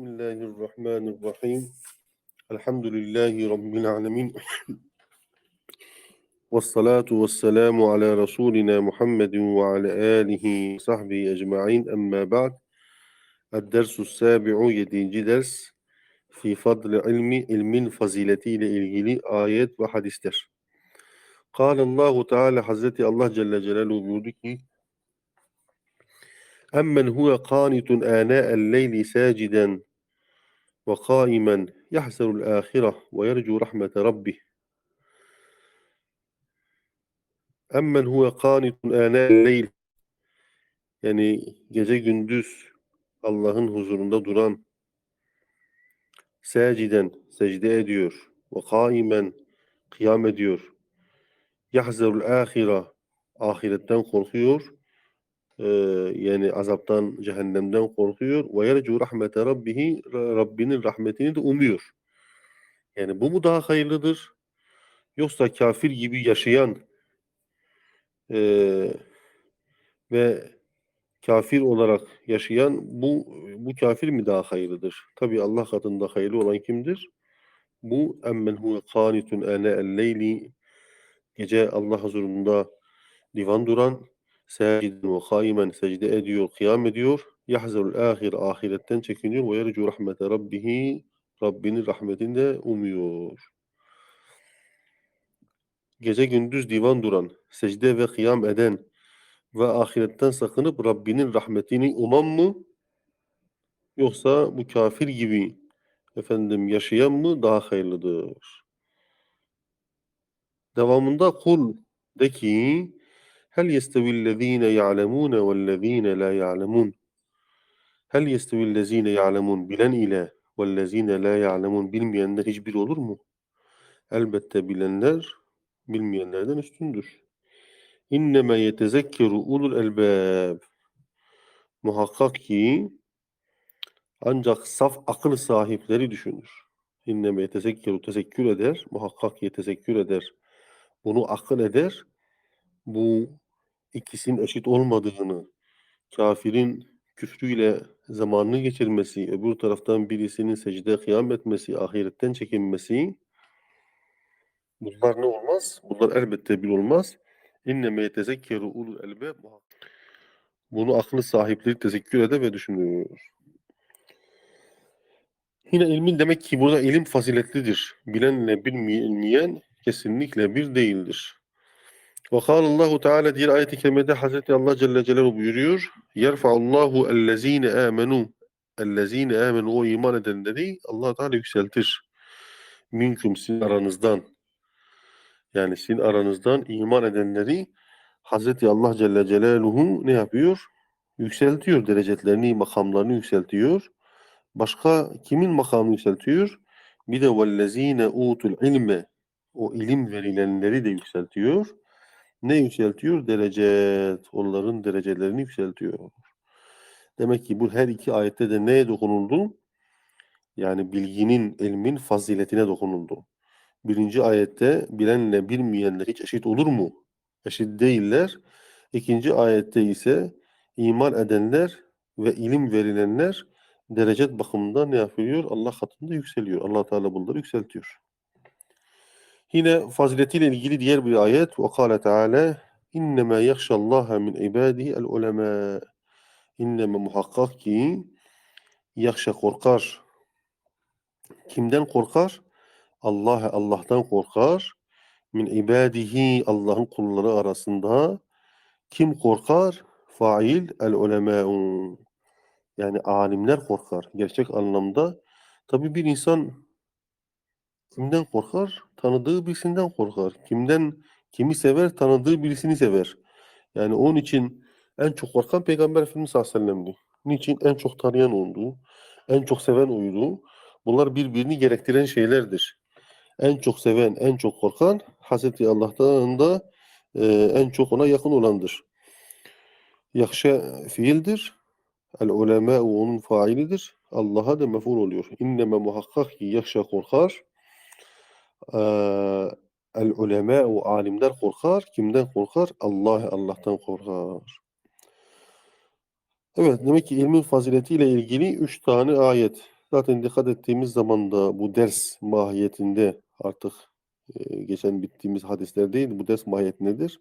بسم الله الرحمن الرحيم. الحمد لله رب العالمين. والصلاة والسلام على رسولنا محمد وعلى آله وصحبه أجمعين. أما بعد الدرس السابع يدينci ders في فضل علم ilmin faziletiyle ilgili ayet ve. قال الله تعالى Allah Celle Celaluhu buyurdu ki أمن هو قانت آناء الليل ساجدا وقائما يحذر الآخرة ويرجو رحمة ربه أمن هو قانت آناء الليل yani gece gündüz Allah'ın huzurunda duran seciden secde ediyor ve kaimen kıyam ediyor yahzerul ahira ahiretten korkuyor Ee, yani azaptan cehennemden korkuyor ve yercu rahmete rabbihi Rabbinin rahmetini de umuyor. Yani bu mu daha hayırlıdır? Yoksa kafir gibi yaşayan eee, ve kafir olarak yaşayan bu bu kafir mi daha hayırlıdır? Tabi Allah katında hayırlı olan kimdir? Bu emmen huve kanitun ene el-leyli gece Allah huzurunda divan duran Sâciden ve kâimen secde ediyor, kıyam ediyor. Yahzerul ahir ahiretten çekiniyor ve yercu rahmete rabbihi Rabbinin rahmetini de umuyor. Gece gündüz divan duran, secde ve kıyam eden ve ahiretten sakınıp Rabbinin rahmetini uman mı? Yoksa bu kafir gibi efendim yaşayan mı daha hayırlıdır? Devamında kul de ki Hel yestevillezine ya'lemune vellezine la ya'lemun. Hel yestevillezine ya'lemun. Bilen ile vellezine la ya'lemun. Bilmeyenler hiçbir olur mu? Elbette bilenler bilmeyenlerden üstündür. İnneme yetezekkeru ulul elbab. Muhakkak ki ancak saf akıl sahipleri düşünür. İnneme yetezekkeru tezekkür eder. Muhakkak ki tezekkür eder. Bunu akıl eder. Bu ikisinin eşit olmadığını, kafirin küfrüyle zamanını geçirmesi, öbür taraftan birisinin secde kıyam etmesi, ahiretten çekinmesi, bunlar ne olmaz? Bunlar elbette bir olmaz. İnneme yetezekkeru ulul elbab. Bunu aklı sahipleri tezekkür eder ve düşünür. Yine ilmin demek ki burada ilim faziletlidir. Bilenle bilmeyen kesinlikle bir değildir. Ve kâlallahu Teala diğer ayet-i kerimede Hazreti Allah Celle Celaluhu buyuruyor. Yerfa'ullahu ellezîne âmenû ellezîne âmenû o iman edenleri Allah Teala yükseltir. Minkum sizin aranızdan yani sizin aranızdan iman edenleri Hazreti Allah Celle Celaluhu ne yapıyor? Yükseltiyor derecelerini, makamlarını yükseltiyor. Başka kimin makamını yükseltiyor? Bir de vellezîne utul ilme o ilim verilenleri de yükseltiyor ne yükseltiyor? Derecet. Onların derecelerini yükseltiyor. Demek ki bu her iki ayette de neye dokunuldu? Yani bilginin, ilmin faziletine dokunuldu. Birinci ayette bilenle bilmeyenler hiç eşit olur mu? Eşit değiller. İkinci ayette ise iman edenler ve ilim verilenler derecet bakımından ne yapıyor? Allah katında yükseliyor. Allah Teala bunları yükseltiyor. Yine faziletiyle ilgili diğer bir ayet ve kâle Teala innema yahşallaha min ibadihi el ulema inneme muhakkak ki yakşa korkar. Kimden korkar? Allah Allah'tan korkar. Min ibadihi Allah'ın kulları arasında kim korkar? Fail el ulemâ'un yani alimler korkar. Gerçek anlamda tabi bir insan Kimden korkar? Tanıdığı birisinden korkar. Kimden kimi sever? Tanıdığı birisini sever. Yani onun için en çok korkan Peygamber Efendimiz sallallahu. Niçin? En çok tanıyan olduğu, en çok seven oydu. Bunlar birbirini gerektiren şeylerdir. En çok seven, en çok korkan Hazreti Allah'tan da e, en çok ona yakın olandır. Yakşa fiildir. El ulema onun failidir. Allah'a da mef'ul oluyor. İnneme muhakkak ki yakşa korkar el ulema o alimler korkar. Kimden korkar? Allah Allah'tan korkar. Evet demek ki ilmin faziletiyle ilgili üç tane ayet Zaten dikkat ettiğimiz zaman da bu ders mahiyetinde artık e, geçen bittiğimiz hadisler değil, bu ders mahiyetindedir.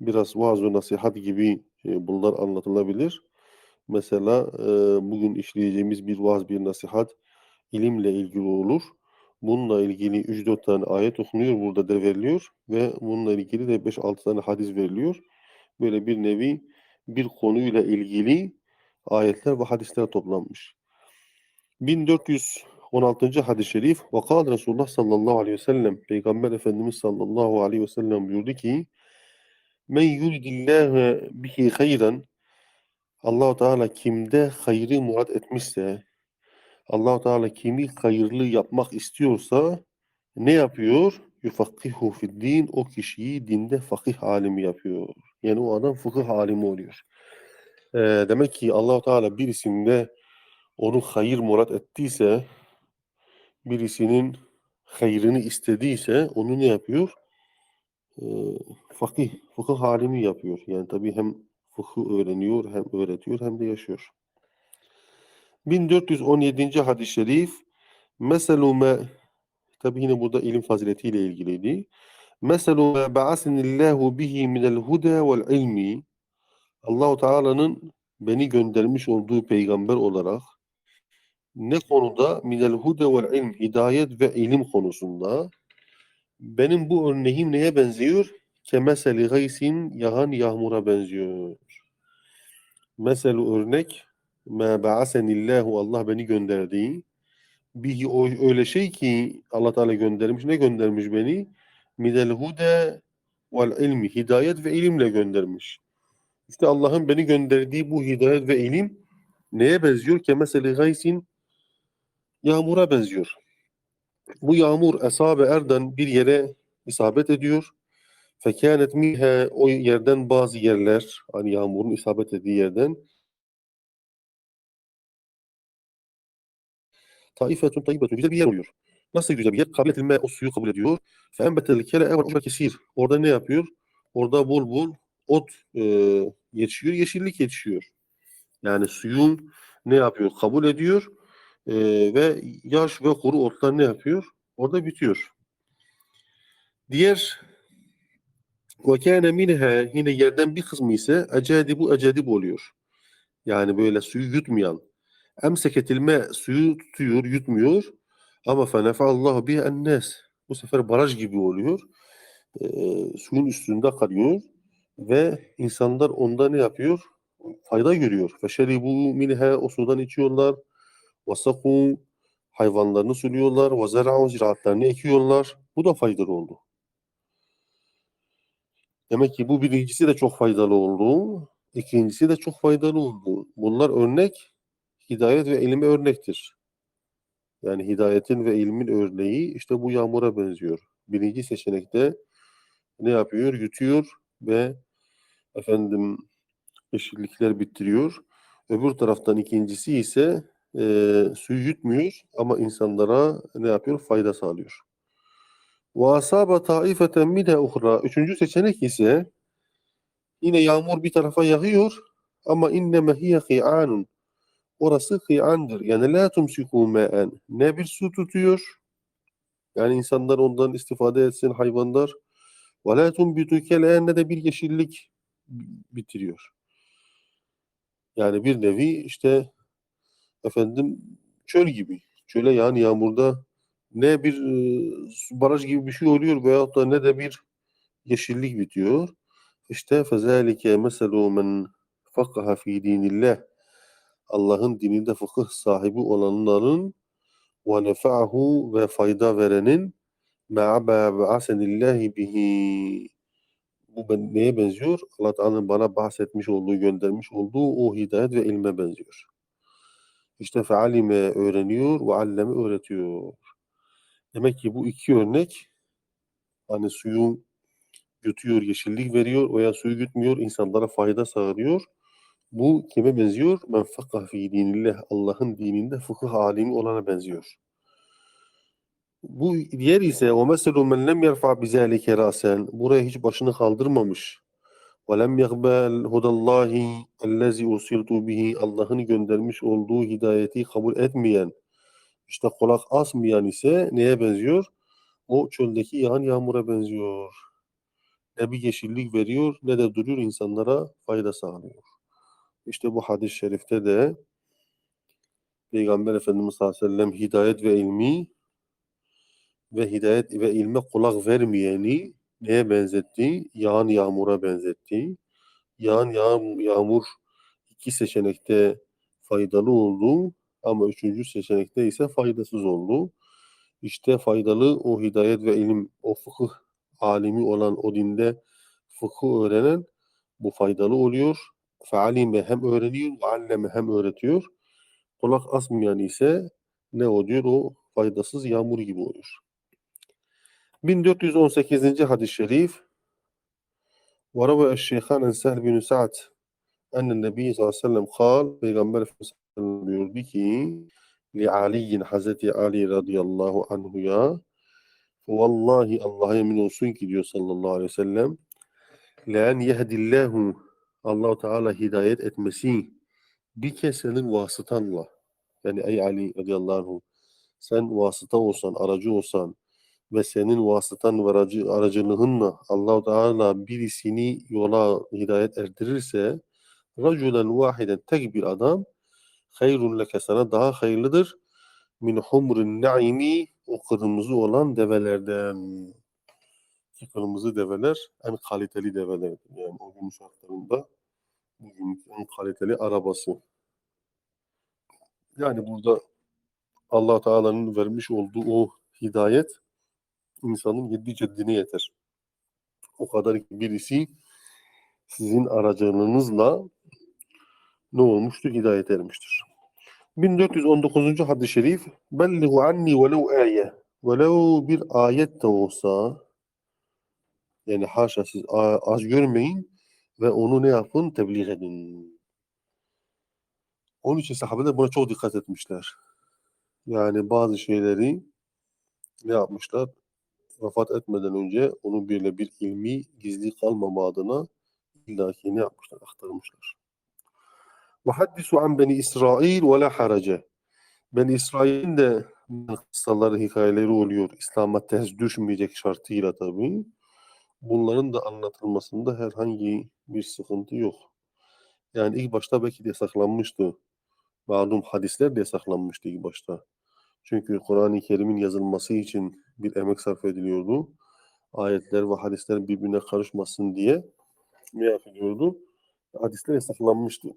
Biraz vaaz ve nasihat gibi e, bunlar anlatılabilir. Mesela e, bugün işleyeceğimiz bir vaaz, bir nasihat ilimle ilgili olur. Bununla ilgili 3-4 tane ayet okunuyor, burada da veriliyor ve bununla ilgili de 5-6 tane hadis veriliyor. Böyle bir nevi bir konuyla ilgili ayetler ve hadisler toplanmış. 1416. hadis-i şerif kâle Resulullah sallallahu aleyhi ve sellem Peygamber Efendimiz sallallahu aleyhi ve sellem buyurdu ki Men yuridillâhe bihi hayran Allahu Teala kimde hayrı murad etmişse Allahu Teala kimi hayırlı yapmak istiyorsa ne yapıyor? Yufakkihu din o kişiyi dinde fakih alimi yapıyor. Yani o adam fıkıh alimi oluyor. Ee, demek ki Allahu Teala birisinde onu hayır murat ettiyse birisinin hayrını istediyse onu ne yapıyor? Ee, fakih, fıkıh alimi yapıyor. Yani tabii hem fıkıh öğreniyor, hem öğretiyor, hem de yaşıyor. 1417. hadis-i şerif Meselu me tabi yine burada ilim faziletiyle ilgiliydi. Meselu me ba'asinillahu bihi minel huda vel ilmi Allahu Teala'nın beni göndermiş olduğu peygamber olarak ne konuda minel huda vel ilm hidayet ve ilim konusunda benim bu örneğim neye benziyor? Kemeseli gaysin yağan yağmura benziyor. Meselu örnek ma ba'asenillahu Allah beni gönderdi. Bir o öyle şey ki Allah Teala göndermiş. Ne göndermiş beni? Minel huda vel ilmi. Hidayet ve ilimle göndermiş. İşte Allah'ın beni gönderdiği bu hidayet ve ilim neye benziyor? Kemeseli gaysin yağmura benziyor. Bu yağmur esabe erden bir yere isabet ediyor. Fekânet minhe o yerden bazı yerler hani yağmurun isabet ettiği yerden taifetun tayyibetun güzel bir yer oluyor. Nasıl güzel bir yer? Kabul edilme o suyu kabul ediyor. Feenbetel kele evel uçra kesir. Orada ne yapıyor? Orada bol bol ot e, yetişiyor, yeşillik yetişiyor. Yani suyun ne yapıyor? Kabul ediyor e, ve yaş ve kuru otlar ne yapıyor? Orada bitiyor. Diğer ve kâne minha yine yerden bir kısmı ise ecedibu ecedib oluyor. Yani böyle suyu yutmayan. Emseketilme suyu tutuyor, yutmuyor. Ama fenefallahu bihi ennes. Bu sefer baraj gibi oluyor. Ee, suyun üstünde kalıyor ve insanlar onda ne yapıyor? Fayda görüyor. Feşeribu minha o sudan içiyorlar. Vasaku hayvanlarını suluyorlar. Ve zera'u ziraatlarını ekiyorlar. Bu da faydalı oldu. Demek ki bu birincisi de çok faydalı oldu. İkincisi de çok faydalı oldu. Bunlar örnek, hidayet ve ilme örnektir. Yani hidayetin ve ilmin örneği işte bu yağmura benziyor. Birinci seçenekte ne yapıyor? Yutuyor ve efendim yeşillikler bitiriyor. Öbür taraftan ikincisi ise e, suyu yutmuyor ama insanlara ne yapıyor? Fayda sağlıyor. Asaba taifeten mine uhra. Üçüncü seçenek ise yine yağmur bir tarafa yağıyor ama inneme hiye hi'anun. Orası hi'andır. Yani la tumsiku me'en. Ne bir su tutuyor. Yani insanlar ondan istifade etsin hayvanlar. Ve la tumbitu kele'en ne de bir yeşillik bitiriyor. Yani bir nevi işte efendim çöl gibi. Çöle yani yağmurda ne bir e, baraj gibi bir şey oluyor veyahut da ne de bir yeşillik bitiyor. İşte fezalike meselu men fakaha fi dinillah Allah'ın dininde fıkıh sahibi olanların ve nefa'ahu ve fayda verenin ma'a ba'asenillahi bihi bu ben, neye benziyor? Allah Teala'nın bana bahsetmiş olduğu, göndermiş olduğu o hidayet ve ilme benziyor. İşte fealime öğreniyor ve alleme öğretiyor. Demek ki bu iki örnek hani suyu yutuyor, yeşillik veriyor veya suyu yutmuyor, insanlara fayda sağlıyor. Bu kime benziyor? Men fakah fi dinillah. Allah'ın dininde fıkıh alimi olana benziyor. Bu diğer ise o meselu men lem yerfa bizalike rasen. Buraya hiç başını kaldırmamış. Ve lem yeqbel hudallahi ellezi usiltu bihi. Allah'ın göndermiş olduğu hidayeti kabul etmeyen İşte kulak asmayan ise neye benziyor? O çöldeki yağan yağmura benziyor. Ne bir yeşillik veriyor ne de duruyor insanlara fayda sağlıyor. İşte bu hadis-i şerifte de Peygamber Efendimiz sallallahu aleyhi ve sellem hidayet ve ilmi ve hidayet ve ilme kulak vermeyeni neye benzetti? Yağan yağmura benzetti. Yağan yağ- yağmur iki seçenekte faydalı oldu ama üçüncü seçenekte ise faydasız oldu. İşte faydalı o hidayet ve ilim, o fıkıh alimi olan o dinde fıkıh öğrenen bu faydalı oluyor Fealime hem öğreniyor, ve alleme hem öğretiyor. Kulak asmayan ise ne oluyor? O faydasız yağmur gibi oluyor. 1418. hadis-i şerif وروى الشيخان عن سهل بن سعد أن النبي صلى الله عليه وسلم قال Peygamber Efendimiz sallallahu aleyhi ve sellem buyurdu ki لعلي Hazreti Ali radıyallahu anhuya Vallahi Allah'a yemin olsun ki diyor sallallahu aleyhi ve sellem لَاَنْ يَهْدِ Allah-u Teala hidayet etmesi bir kez senin vasıtanla yani ey Ali radıyallahu sen vasıta olsan, aracı olsan ve senin vasıtan ve aracı, aracılığınla Allah-u Teala birisini yola hidayet erdirirse raculen vahiden tek bir adam hayrun leke sana daha hayırlıdır. Min humrin naimi o kırmızı olan develerden ki kırmızı develer en kaliteli develer yani o gün şartlarında bugün en kaliteli arabası yani burada Allah Teala'nın vermiş olduğu o hidayet insanın yedi ceddine yeter. O kadar ki birisi sizin aracılığınızla ne olmuştur? Hidayet ermiştir. 1419. hadis-i şerif Bellihu anni velev aye velev bir ayet de olsa yani haşa siz az görmeyin ve onu ne yapın? Tebliğ edin. Onun için sahabeler buna çok dikkat etmişler. Yani bazı şeyleri ne yapmışlar? Vefat etmeden önce onun böyle bir ilmi gizli kalmama adına illaki ne yapmışlar? Aktarmışlar. Haddisu an beni İsrail la harace. Ben İsrail'in de kıssaları, hikayeleri oluyor. İslam'a ters düşmeyecek şartıyla tabii. Bunların da anlatılmasında herhangi bir sıkıntı yok. Yani ilk başta belki de yasaklanmıştı. Malum hadisler de yasaklanmıştı ilk başta. Çünkü Kur'an-ı Kerim'in yazılması için bir emek sarf ediliyordu. Ayetler ve hadisler birbirine karışmasın diye ne yapılıyordu? Hadisler yasaklanmıştı.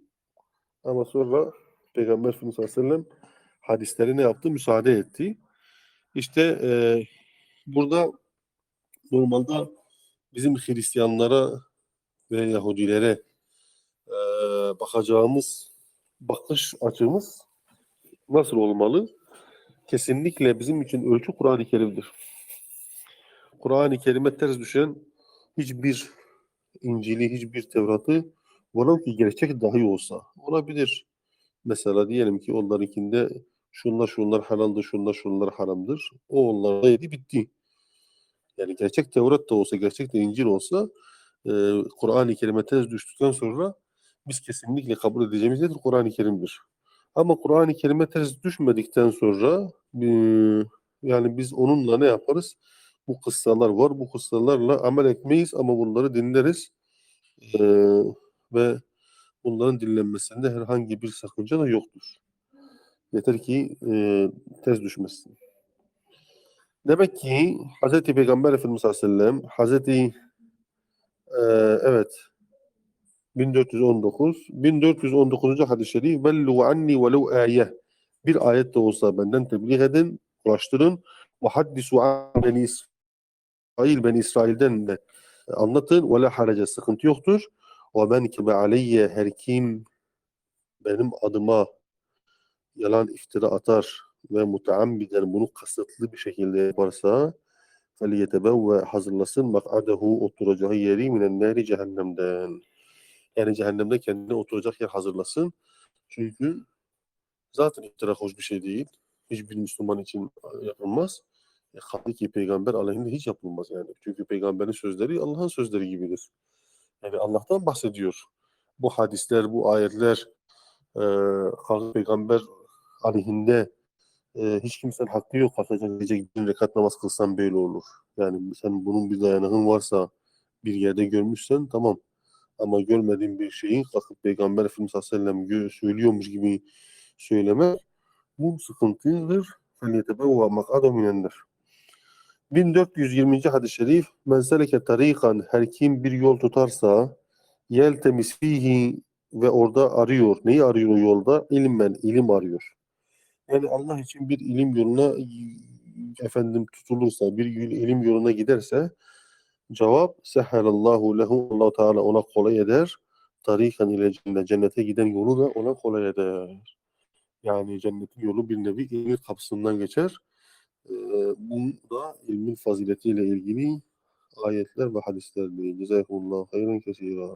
Ama sonra Peygamber Efendimiz sallallahu aleyhi ve sellem hadisleri ne yaptı? Müsaade etti. İşte eee, burada normalde bizim Hristiyanlara ve Yahudilere eee, bakacağımız bakış açımız nasıl olmalı? Kesinlikle bizim için ölçü Kur'an-ı Kerim'dir. Kur'an-ı Kerim'e ters düşen hiçbir İncil'i, hiçbir Tevrat'ı velev ki gerçek dahi olsa olabilir. Mesela diyelim ki onlarınkinde şunlar şunlar halaldır, şunlar şunlar haramdır. O onlarda yedi bitti. Yani gerçek Tevrat da olsa, gerçek de İncil olsa e, Kur'an-ı Kerim'e ters düştükten sonra biz kesinlikle kabul edeceğimiz nedir? Kur'an-ı Kerim'dir. Ama Kur'an-ı Kerim'e ters düşmedikten sonra e, yani biz onunla ne yaparız? Bu kıssalar var. Bu kıssalarla amel etmeyiz ama bunları dinleriz. E, ve bunların dinlenmesinde herhangi bir sakınca da yoktur. Yeter ki e, tez düşmesin. Demek ki Hz. Peygamber Efendimiz sallallahu aleyhi ve sellem Hz. e, evet 1419 1419. hadis-i şerif bellu anni velev ayet bir ayet de olsa benden tebliğ edin, ulaştırın ve haddisu an beni İsrail ben İsrail'den de anlatın ve la harace sıkıntı yoktur. Ve men kime aleyye her kim benim adıma yalan iftira atar ve muteammiden bunu kasıtlı bir şekilde yaparsa فَلْيَتَبَوَّ hazırlasın mak'adehu oturacağı yeri minen nari cehennemden. Yani cehennemde kendine oturacak yer hazırlasın. Çünkü zaten iftira hoş bir şey değil. Hiçbir Müslüman için yapılmaz. E, kaldı ki peygamber aleyhinde hiç yapılmaz yani. Çünkü peygamberin sözleri Allah'ın sözleri gibidir. Yani Allah'tan bahsediyor. Bu hadisler, bu ayetler e, Hazreti Peygamber aleyhinde e, hiç kimsenin hakkı yok. Kalkacaksın gece bir rekat namaz kılsan böyle olur. Yani sen bunun bir dayanağın varsa bir yerde görmüşsen tamam. Ama görmediğin bir şeyi kalkıp Peygamber Efendimiz Aleyhisselam gö- söylüyormuş gibi söylemek bu sıkıntıdır. فَلْيَتَبَوَّ مَقْعَدَ مِنَ 1420. hadis-i şerif Men seleke tarikan her kim bir yol tutarsa yeltemis fihi ve orada arıyor. Neyi arıyor o yolda? İlmen, ilim arıyor. Yani Allah için bir ilim yoluna efendim tutulursa, bir ilim yoluna giderse cevap seherallahu lehu Allah Teala ona kolay eder. Tarikan ile cennet, cennete giden yolu da ona kolay eder. Yani cennetin yolu bir nevi ilmin kapısından geçer. Ee, bu da ilmin faziletiyle ilgili ayetler ve hadislerdir. Cezakumullahu hayran kesira.